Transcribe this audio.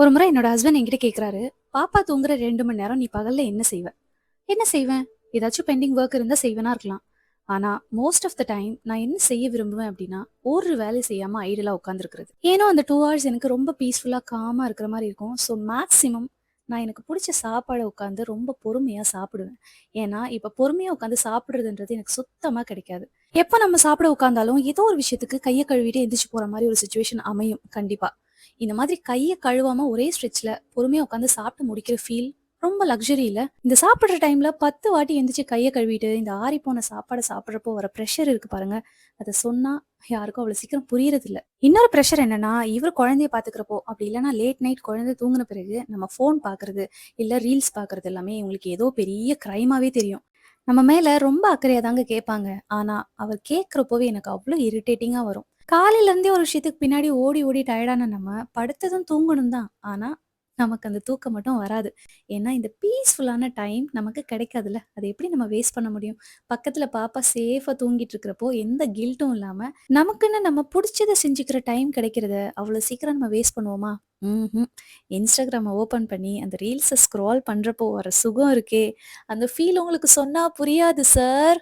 ஒரு முறை என்னோட ஹஸ்பண்ட் என்கிட்ட கேட்குறாரு "பாப்பா தூங்குற ரெண்டு மணி நேரம் நீ பகல்ல என்ன செய்வ?" என்ன செய்வேன்? ஏதாச்சும் பெண்டிங் ஒர்க் இருந்தால் செய்வேனா இருக்கலாம். ஆனால் மோஸ்ட் ஆஃப் த டைம் நான் என்ன செய்ய விரும்புவேன் அப்படின்னா ஒரு வேலை செய்யாமல் ஐடிலா உட்காந்துருக்குறது ஏனோ அந்த டூ ஹவர்ஸ் எனக்கு ரொம்ப பீஸ்ஃபுல்லாக காமாக இருக்கிற மாதிரி இருக்கும். ஸோ மேக்ஸிமம் நான் எனக்கு பிடிச்ச சாப்பாட உட்காந்து ரொம்ப பொறுமையாக சாப்பிடுவேன். ஏன்னா, இப்போ பொறுமையாக உட்காந்து சாப்பிடுறதுன்றது எனக்கு சுத்தமாக கிடைக்காது. எப்போ நம்ம சாப்பிட உட்காந்தாலும் ஏதோ ஒரு விஷயத்துக்கு கையை கழுவிட்டு எந்திரிச்சு போகிற மாதிரி ஒரு சுச்சுவேஷன் அமையும் கண்டிப்பாக இந்த மாதிரி கையை கழுவாம ஒரே ஸ்ட்ரெச்ல பொறுமையா உட்காந்து சாப்பிட்டு முடிக்கிற ஃபீல் ரொம்ப லக்ஸரி இந்த சாப்பிட்ற டைம்ல 10 வாட்டி எந்திரிச்சு கையை கழுவிட்டு, இந்த ஆறிப்போன சாப்பாடை சாப்பிட்றப்போ வர ப்ரெஷர் இருக்கு பாருங்க, அதை சொன்னா யாருக்கும் அவ்வளோ சீக்கிரம் புரியறதில்ல. இன்னொரு ப்ரெஷர் என்னன்னா, இவர் குழந்தைய பார்த்துக்கிறப்போ, அப்படி இல்லைன்னா லேட் நைட் குழந்தை தூங்கின பிறகு நம்ம ஃபோன் பார்க்கறது, இல்ல ரீல்ஸ் பார்க்கறது எல்லாமே இவங்களுக்கு ஏதோ பெரிய கிரைமாவே தெரியும். நம்ம மேல ரொம்ப அக்கறையா தாங்க கேட்பாங்க. ஆனா, அவர் கேட்குறப்போவே எனக்கு அவ்வளோ இரிட்டேட்டிங்கா வரும். காலையில இருந்தே ஒரு விஷயத்துக்கு பின்னாடி ஓடி ஓடி டயர்டான நம்ம, படுத்ததும் தூங்கணும் தான். ஆனா, நமக்கு அந்த தூக்கம் மட்டும் வராது. ஏன்னா, இந்த பீஸ்ஃபுல்லான டைம் நமக்கு கிடைக்காதுல்ல. அதை எப்படி நம்ம வேஸ்ட் பண்ண முடியும்? பக்கத்துல பாப்பா சேஃபா தூங்கிட்டு இருக்கிறப்போ, எந்த கில்ட்டும் இல்லாம, நமக்குன்னு நம்ம பிடிச்சதை செஞ்சுக்கிற டைம் கிடைக்கிறத, அவ்வளோ சீக்கிரம் நம்ம வேஸ்ட் பண்ணுவோமா? ம்ஹ்ம். Instagramம ஓப்பன் பண்ணி, அந்த ரீல்ஸ ஸ்க்ரால் பண்றப்போ வர சுகம் இருக்கே, அந்த ஃபீல் உங்களுக்கு சொன்னா புரியாது சார்.